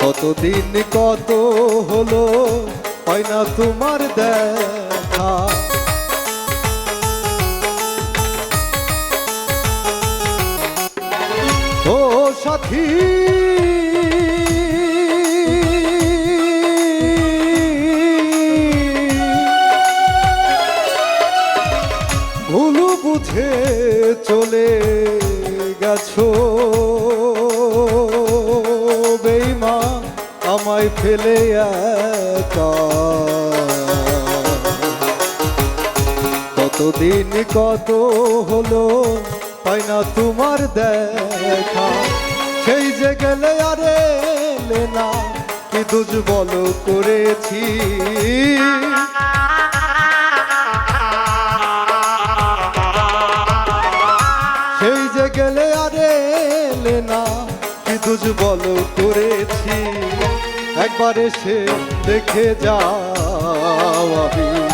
কতদিন কত হলো হয় না তোমার দেখা? ও সাথী কতদিন কত হলো, তাই না তোমার দেখা? সেই যে গেলে আরে না, কি দুজ বলো করেছি? সেই যে গেলে আরে না, কি দুজ বলো করেছি? একবার এসে দেখে যাও আমি।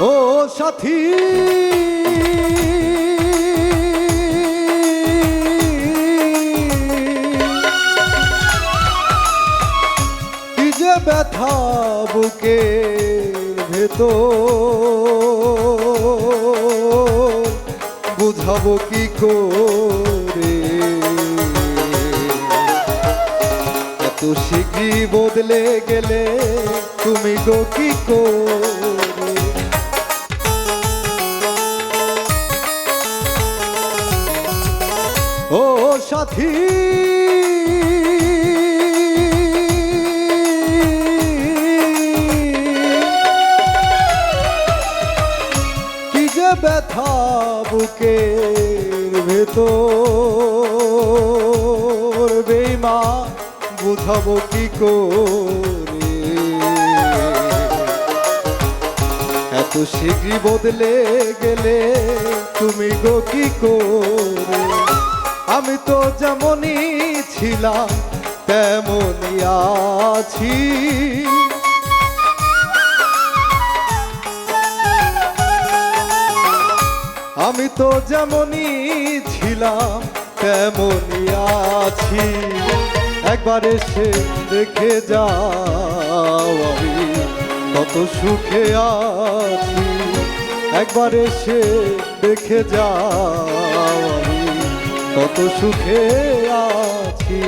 ও সাথী। কি যে ব্যথা বুকে বুঝাবো কি করে? এত শীঘ্রই বদলে গেলে তুমি গো কি করে? সাথী। কি যে ব্যথা বুকের ভেতর বেমা বুঝাবো কি করে? এত বদলে গেলে তুমি গো কি করে? আমি তো যেমনই ছিলাম, তেমনই আছি। আমি তো যেমনই ছিলাম, তেমনই আছি। একবার এসে দেখে যাও আমি কত সুখে আছি। একবার এসে দেখে যাও। কত সুখে আছি।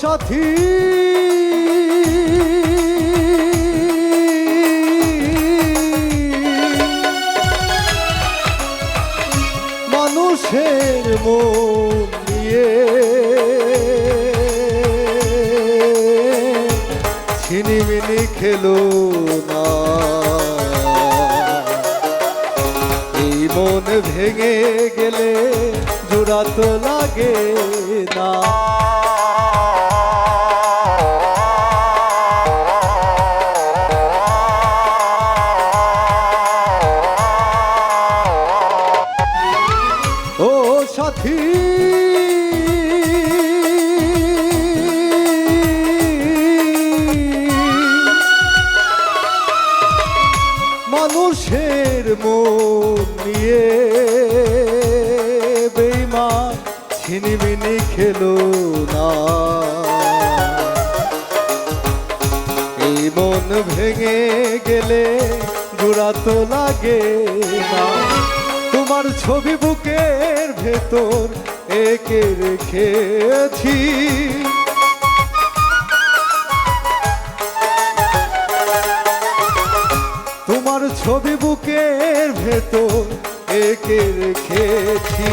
সাথী। মানুষের মন নিয়ে ছিনিমিনি খেলো না। এই মন ভেঙে গেলে জোড়া তো লাগে না। ও সাথী মানুষের মন নিয়ে ছিনিমিনি খেলো না। এই মন ভেঙে গেলে জোড়া তো লাগে না। তোমার ছবি বুকের ভেতর একে রেখেছি। তোমার ছবি বুকের ভেতর একে রেখেছি।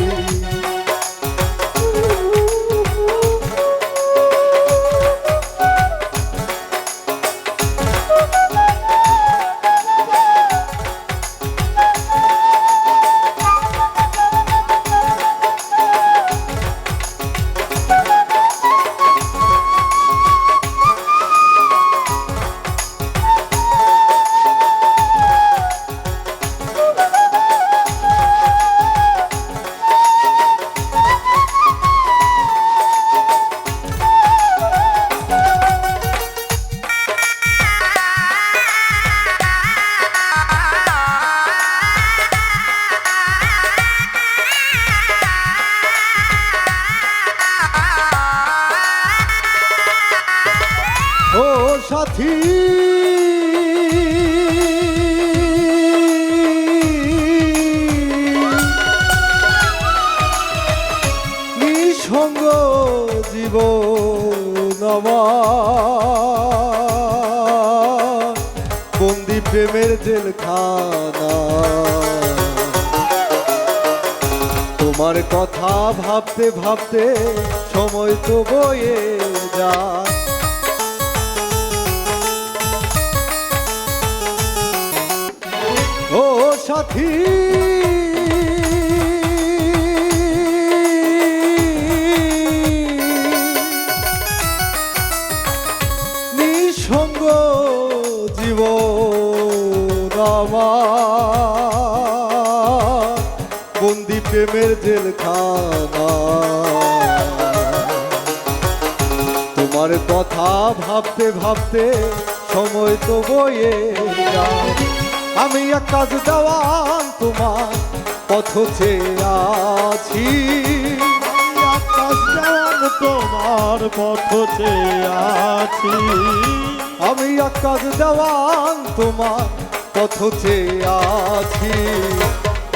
বন্দি প্রেমের জেলখানা। তোমার কথা ভাবতে ভাবতে সময় তো বয়ে যায়। ও সাথী প্রেমের জেলখানা। তোমার কথা ভাবতে ভাবতে সময় তো বয়ে আমি এক কাজ দেওয়ান, তোমার পথ চেয়ে আছি। তোমার পথ আছি। আমি এক কাজ দেওয়ান, তোমার পথ চেয়ে আছি।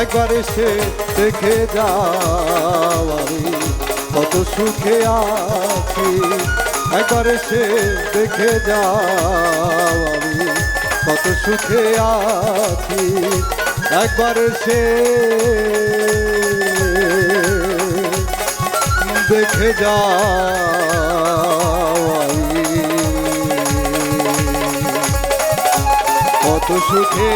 একবার এসে দেখে যাও আমি। কত সুখে আছি, একবার এসে দেখে যাও আমি। কত সুখে আছি, একবার এসে দেখে যাও কত সুখে